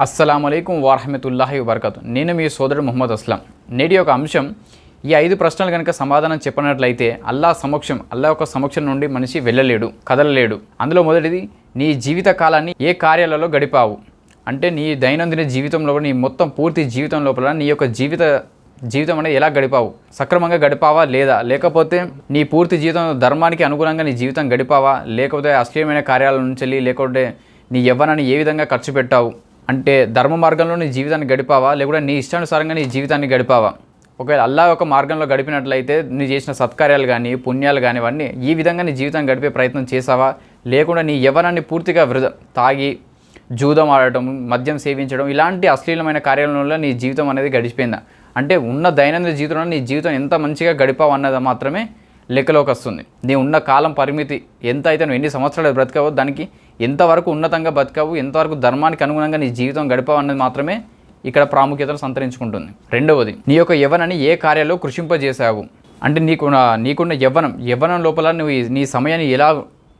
అస్సలం అయికం వారహమతుల్లాహి వబర్కతు. నేను మీ సోదరుడు ముహమ్మద్ అస్లాం. నేటి యొక్క అంశం ఈ ఐదు ప్రశ్నలు కనుక సమాధానం చెప్పినట్లయితే అల్లా సమక్షం అల్లా యొక్క సమక్షం నుండి మనిషి వెళ్ళలేడు కదలలేడు. అందులో మొదటిది నీ జీవిత కాలాన్ని ఏ కార్యాలలో గడిపావు? అంటే నీ దైనందిన జీవితంలో నీ మొత్తం పూర్తి జీవితం లోపల నీ యొక్క జీవిత జీవితం అనేది ఎలా గడిపావు? సక్రమంగా గడిపావా లేదా? లేకపోతే నీ పూర్తి జీవితం ధర్మానికి అనుగుణంగా నీ జీవితం గడిపావా? లేకపోతే అశ్లీలమైన కార్యాల నుంచి లేకపోతే నీ యవ్వనాన్ని ఏ విధంగా ఖర్చు పెట్టావు? అంటే ధర్మ మార్గంలో నీ జీవితాన్ని గడిపావా? లేకుంటే నీ ఇష్టానుసారంగా నీ జీవితాన్ని గడిపావా? ఒకవేళ అల్లా ఒక మార్గంలో గడిపినట్లయితే నీ చేసిన సత్కార్యాలు కానీ పుణ్యాలు కానీ ఇవన్నీ ఈ విధంగా నీ జీవితాన్ని గడిపే ప్రయత్నం చేసావా లేకుండా నీ యవ్వనాన్ని పూర్తిగా వృధ తాగి జూదం ఆడటం మద్యం సేవించడం ఇలాంటి అశ్లీలమైన కార్యాలలో నీ జీవితం అనేది గడిచిపోయిందా? అంటే ఉన్న దైనందిన జీవితంలో నీ జీవితం ఎంత మంచిగా గడిపావు అన్నది మాత్రమే లెక్కలోకి వస్తుంది. నీ ఉన్న కాలం పరిమితి ఎంత అయితే నువ్వు ఎన్ని సంవత్సరాలు బ్రతకవో దానికి ఎంతవరకు ఉన్నతంగా బతకవు ఎంతవరకు ధర్మానికి అనుగుణంగా నీ జీవితం గడిపావు అన్నది మాత్రమే ఇక్కడ ప్రాముఖ్యతను సంతరించుకుంటుంది. రెండవది నీ యొక్క యవ్వనని ఏ కార్యాల్లో కృషింపజేశావు? అంటే నీకు నీకున్న యవ్వనం యవ్వనం లోపల నువ్వు నీ సమయాన్ని ఎలా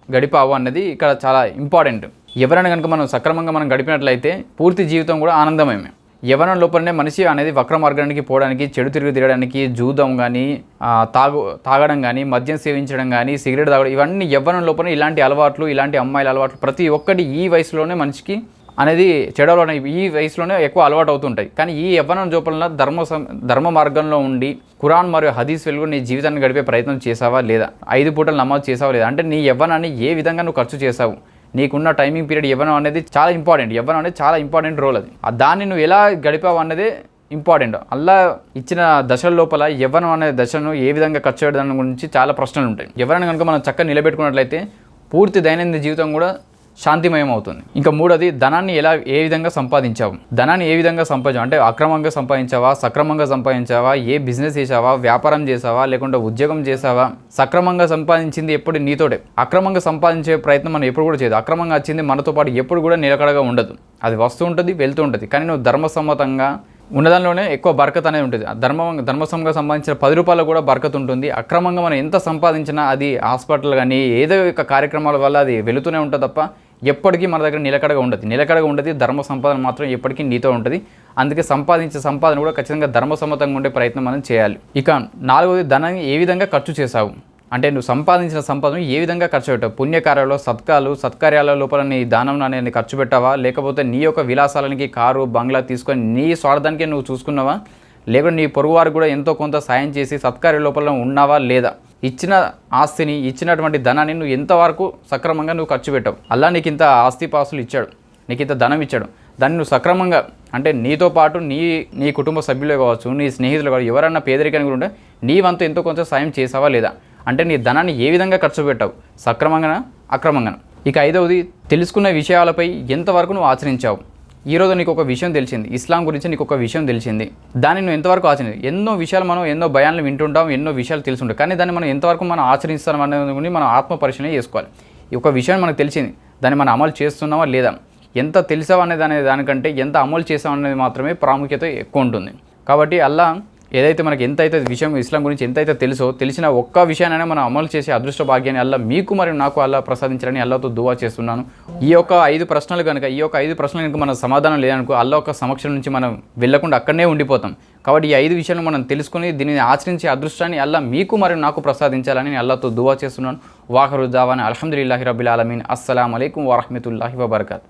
గడిపావు అన్నది ఇక్కడ చాలా ఇంపార్టెంట్ ఎవరైనా కనుక మనం సక్రమంగా మనం గడిపినట్లయితే పూర్తి జీవితం కూడా ఆనందమయమే. యవనం లోపలనే మనిషి అనేది వక్ర మార్గానికి పోవడానికి చెడు తిరిగి తిరగడానికి జూదం కానీ తాగు తాగడం కానీ మద్యం సేవించడం కానీ సిగరెట్ తాగడం ఇవన్నీ యవ్వనం లోపలనే ఇలాంటి అలవాట్లు ఇలాంటి అమ్మాయిల అలవాట్లు ప్రతి ఒక్కటి ఈ వయసులోనే మనిషికి అనేది చెడలో ఈ వయసులోనే ఎక్కువ అలవాటు అవుతుంటాయి కానీ ఈ యవ్వనం జోపలన ధర్మ ధర్మ మార్గంలో ఉండి కురాన్ మరియు హదీస్ వెలుగు నీ జీవితాన్ని గడిపే ప్రయత్నం చేసావా లేదా? ఐదు పూటలు నమాజ్ చేసావా లేదా? అంటే నీ యవ్వనాన్ని ఏ విధంగా నువ్వు ఖర్చు చేసావు? నీకున్న టైమింగ్ పీరియడ్ ఇవ్వడం అనేది చాలా ఇంపార్టెంట్ ఇవ్వడం అనేది చాలా ఇంపార్టెంట్ రోల్ అది. ఆ దాన్ని నువ్వు ఎలా గడిపావు అన్నదే ఇంపార్టెంట్ అలా ఇచ్చిన దశల లోపల ఇవ్వడం అనే దశను ఏ విధంగా ఖర్చు చేయడం గురించి చాలా ప్రశ్నలు ఉంటాయి. ఎవరైనా కనుక మనం చక్కగా నిలబెట్టుకున్నట్లయితే పూర్తి దైనందిన జీవితం కూడా శాంతిమయం అవుతుంది ఇంకా మూడోది ధనాన్ని ఎలా ఏ విధంగా సంపాదించావు? ధనాన్ని ఏ విధంగా సంపాదించావు? అంటే అక్రమంగా సంపాదించావా? సక్రమంగా సంపాదించావా? ఏ బిజినెస్ చేసావా వ్యాపారం చేసావా లేకుంటే ఉద్యోగం చేసావా సక్రమంగా సంపాదించింది ఎప్పుడు నీతోటే. అక్రమంగా సంపాదించే ప్రయత్నం మనం ఎప్పుడు కూడా చేయదు. అక్రమంగా వచ్చింది మనతో పాటు ఎప్పుడు కూడా నిలకడగా ఉండదు. అది వస్తూ ఉంటుంది వెళ్తూ ఉంటుంది. కానీ నువ్వు ధర్మసమ్మతంగా ఉన్నదానిలోనే ఎక్కువ బరకత్ అనేది ఉంటుంది. ధర్మం ధర్మసంగా సంబంధించిన పది రూపాయలు కూడా బరకత్ ఉంటుంది. అక్రమంగా మనం ఎంత సంపాదించినా అది హాస్పిటల్ కానీ ఏదో ఒక కార్యక్రమాల వల్ల అది వెళుతూనే ఉంటుంది తప్ప ఎప్పటికీ మన దగ్గర నిలకడగా ఉండదు. నిలకడగా ఉండదు ధర్మ సంపాదన మాత్రం ఎప్పటికీ నీతో ఉంటుంది. అందుకే సంపాదించే సంపాదన కూడా ఖచ్చితంగా ధర్మసమ్మతంగా ఉండే ప్రయత్నం మనం చేయాలి. ఇక నాలుగవది ధనాన్ని ఏ విధంగా ఖర్చు చేశావు? అంటే నువ్వు సంపాదించిన సంపదను ఏ విధంగా ఖర్చు పెట్టావు? పుణ్యకార్యాలు సత్కాలు సత్కార్యాల లోపల నీ దానం అనేది ఖర్చు పెట్టావా? లేకపోతే నీ యొక్క విలాసాలకి కారు బంగ్లా తీసుకొని నీ స్వార్థానికి నువ్వు చూసుకున్నావా? లేకుంటే నీ పొరుగు కూడా ఎంతో కొంత సాయం చేసి సత్కార్య లోపల ఉన్నావా లేదా? ఇచ్చిన ఆస్తిని ఇచ్చినటువంటి ధనాన్ని నువ్వు ఎంతవరకు సక్రమంగా నువ్వు ఖర్చు పెట్టావు? అలా నీకు ఇంత ఆస్తి పాస్తులు ఇచ్చాడు. నీకు ఇంత ధనం ఇచ్చాడు. దాన్ని నువ్వు సక్రమంగా అంటే నీతో పాటు నీ నీ కుటుంబ సభ్యులే కావచ్చు నీ స్నేహితులు కావచ్చు ఎవరన్నా పేదరికానికి ఉంటే నీ వంతు ఎంతో కొంత సాయం చేసావా లేదా? అంటే నీ ధనాన్ని ఏ విధంగా ఖర్చు పెట్టావు? సక్రమంగానా? అక్రమంగానా? ఇక ఐదవది తెలుసుకున్న విషయాలపై ఎంతవరకు నువ్వు ఆచరించావు? ఈరోజు నీకు ఒక విషయం తెలిసింది. ఇస్లాం గురించి నీకు ఒక విషయం తెలిసింది. దాన్ని నువ్వు ఎంతవరకు ఆచరించి ఎన్నో విషయాలు మనం ఎన్నో భయాలను వింటుంటాం ఎన్నో విషయాలు తెలుసుంటాం. కానీ దాన్ని మనం ఎంతవరకు మనం ఆచరిస్తాం అనేది మనం ఆత్మ పరిశీలన చేసుకోవాలి. ఈ ఒక విషయం మనకు తెలిసింది. దాన్ని మనం అమలు చేస్తున్నావా లేదా? ఎంత తెలిసావు అనే దాని దానికంటే ఎంత అమలు చేసావు అనేది మాత్రమే ప్రాముఖ్యత ఎక్కువ ఉంటుంది. కాబట్టి అల్లా ఏదైతే మనకి ఎంత అయితే విషయం ఇస్లాం గురించి ఎంతైతే తెలుసో తెలిసిన ఒక్క విషయాన్ని మనం అమలు చేసే అదృష్ట భాగ్యాన్ని అల్లా మీకు మరియు నాకు అల్లా ప్రసాదించాలని అల్లాతో దువా చేస్తున్నాను. ఈ యొక్క ఐదు ప్రశ్నలు కనుక ఈ యొక్క ఐదు ప్రశ్నలు కనుక మన సమాధానం లేదనుకో అల్లా ఒక సమక్షం నుంచి మనం వెళ్ళకుండా అక్కడనే ఉండిపోతాం. కాబట్టి ఈ ఐదు విషయాలు మనం తెలుసుకుని దీనిని ఆచరించే అదృష్టాన్ని అల్లా మీకు మరియు నాకు ప్రసాదించాలని నేను అల్లాతో దువా చేస్తున్నాను. వాహరు దావాని అల్హమ్దుల్లాహి రబిల్ ఆలమీన్. అస్సలం అయికం వరహమతుల్లాహి వబర్కాత్.